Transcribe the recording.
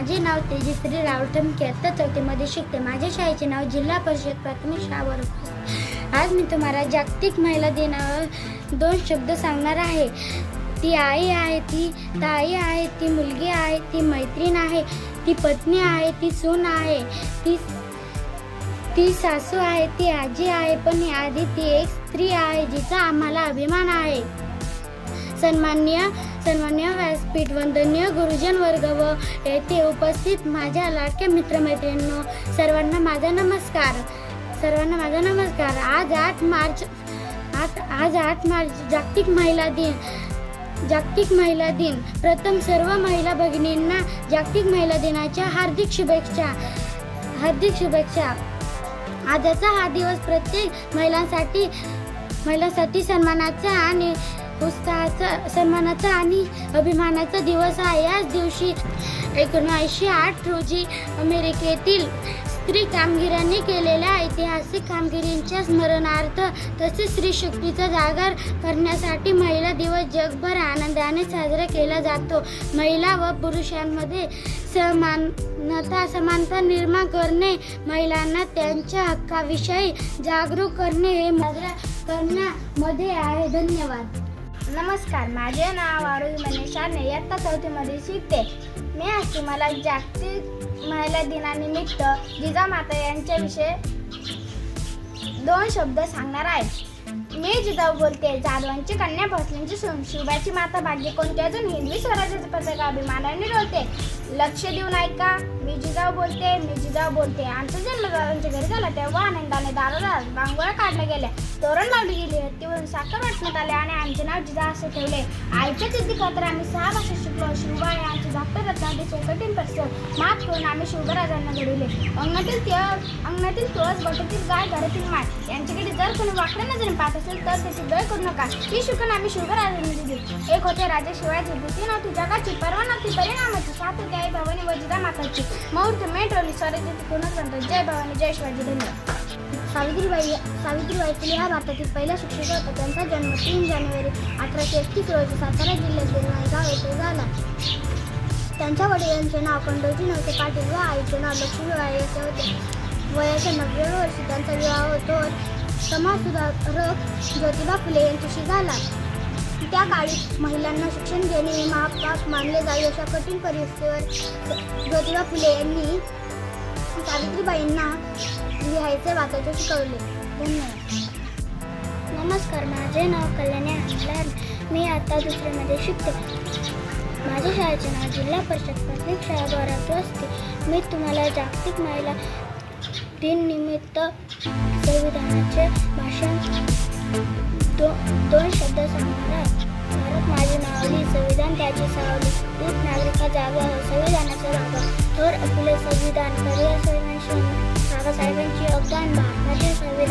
माझे गायत्री राहुल ठमके आता चौथीमध्ये शिकते. माझ्या शाळेचे नाव जिल्हा परिषद प्राथमिक शाळा आज मी तुम्हाला जागतिक महिला दिनावर दोन शब्द सांगणार आहे. ती आई आहे ती ताई आहे ती मुलगी आहे ती मैत्रीण आहे ती पत्नी आहे ती सून आहे ती ती सासू आहे ती आजी आहे पण आधी ती एक स्त्री आहे जिचा आम्हाला अभिमान आहे. सन्मान्य सन्मान्य व्यासपीठ वंदनीय गुरुजन वर्ग व येथे उपस्थित माझ्या लाडक्या मित्रमैत्रिणींनो सर्वांना माझा नमस्कार. सर्वांना माझा नमस्कार. आज आठ मार्च आज आज आठ मार्च जागतिक महिला दिन जागतिक महिला दिन. प्रथम सर्व महिला भगिनींना जागतिक महिला दिनाच्या हार्दिक शुभेच्छा हार्दिक शुभेच्छा. आजचा हा दिवस प्रत्येक महिलांसाठी महिलांसाठी सन्मानाचा आणि उत्साहाचा सन्मानाचा आणि अभिमानाचा दिवस आहे. याच दिवशी एकोणीसशे आठ रोजी अमेरिकेतील स्त्री कामगिरांनी केलेल्या ऐतिहासिक कामगिरींच्या स्मरणार्थ तसेच स्त्री शक्तीचा जागर करण्यासाठी महिला दिवस जगभर आनंदाने साजरा केला जातो. महिला व पुरुषांमध्ये समानता समानता निर्माण करणे महिलांना त्यांच्या हक्काविषयी जागरूक करणे हे साजरा करण्यामध्ये आहे. धन्यवाद. नमस्कार माझे नाव आरोही मनीष इयत्ता चौथीमध्ये शिकते. मी आज तुम्हाला जागतिक महिला दिनानिमित्त जिजामाता यांच्याविषयी दोन शब्द सांगणार आहे. मी जिजाऊ बोलते जाधवांची कन्या भोसलेंची सून शिवबाची माता भाग्य कोणती अजून हिंदवी स्वराज्याचं पताका अभिमानाने रोवते लक्ष देऊन ऐका मी जिजाऊ बोलते मी जिजाऊ बोलते. आमचा जन्म दादांच्या घरी झाला तेव्हा आनंदाने दारोदार रांगोळ्या काढल्या गेल्या. तोरण लावली गेली हत्तीवरून साखर वाटण्यात आले आणि आमचे नाव जिजा असे ठेवले. आईच्या तिथी खातर आम्ही सहा भाषा शिकलो. शिवबा हे आमचे धाकटे रत्नाचे मात करून आम्ही शिवबराजांना घडवले. अंगणातील ते अंगणातील तुळस बटतील गाय घरातील माय यांच्याकडे जर कोणी वाकडे नजरेने पाहत असेल तर त्याची दय करू नका. ही शिकून आम्ही शिवबराजांनी दिली. एक होते राजा शिवाजी. भीती नव्हती जगाची पर्वा नव्हती परिणामाची. सात होती आई भवानी व जिजा माताची. मुहूर्त मेट्रोली स्वराज्याची पूर्ण म्हणतो जय भवानी जय शिवाजी. धन्यवाद. सावित्रीबाई सावित्रीबाई फुले ह्या भारतातील पहिल्या शिक्षिका होत्या त्यांचा जन्म तीन जानेवारी अठराशे एकतीस रोजी सातारा जिल्ह्यातील नायगाव येथे झाला. त्यांच्या वडिलांचे नाव पंडोजी नव्हते पाटील व आईचे नाव लक्ष्मीबाई असे होते. वयाच्या नव्याव्या वर्षी त्यांचा विवाह होतो. समाजसुधारक ज्योतिबा फुले यांच्याशी झाला. त्या काळी महिलांना शिक्षण घेणे हे महापाप मानले जाईल अशा कठीण परिस्थितीवर ज्योतिबा फुले यांनी सावित्रीबाईंना लिहायचे वाचायचे शिकवले. धन्यवाद. नमस्कार माझे नाव कल्याणी अंगलार मी आता दुसऱ्यामध्ये शिकते. माझ्या शाळेचे नाव जिल्हा परिषद प्राथमिक शाळा बारावी असते. मी तुम्हाला जागतिक महिला दिन निमित्त संविधानाचे भाषण दो दोन शब्द सांगणार आहे. भारत माझी मावली संविधान त्याची सावली नागरिका जागा संविधानाचा जागा थोर आपले संविधान. पर्याय साहेबांशी बाबासाहेबांची योगदान भारताचे संविधान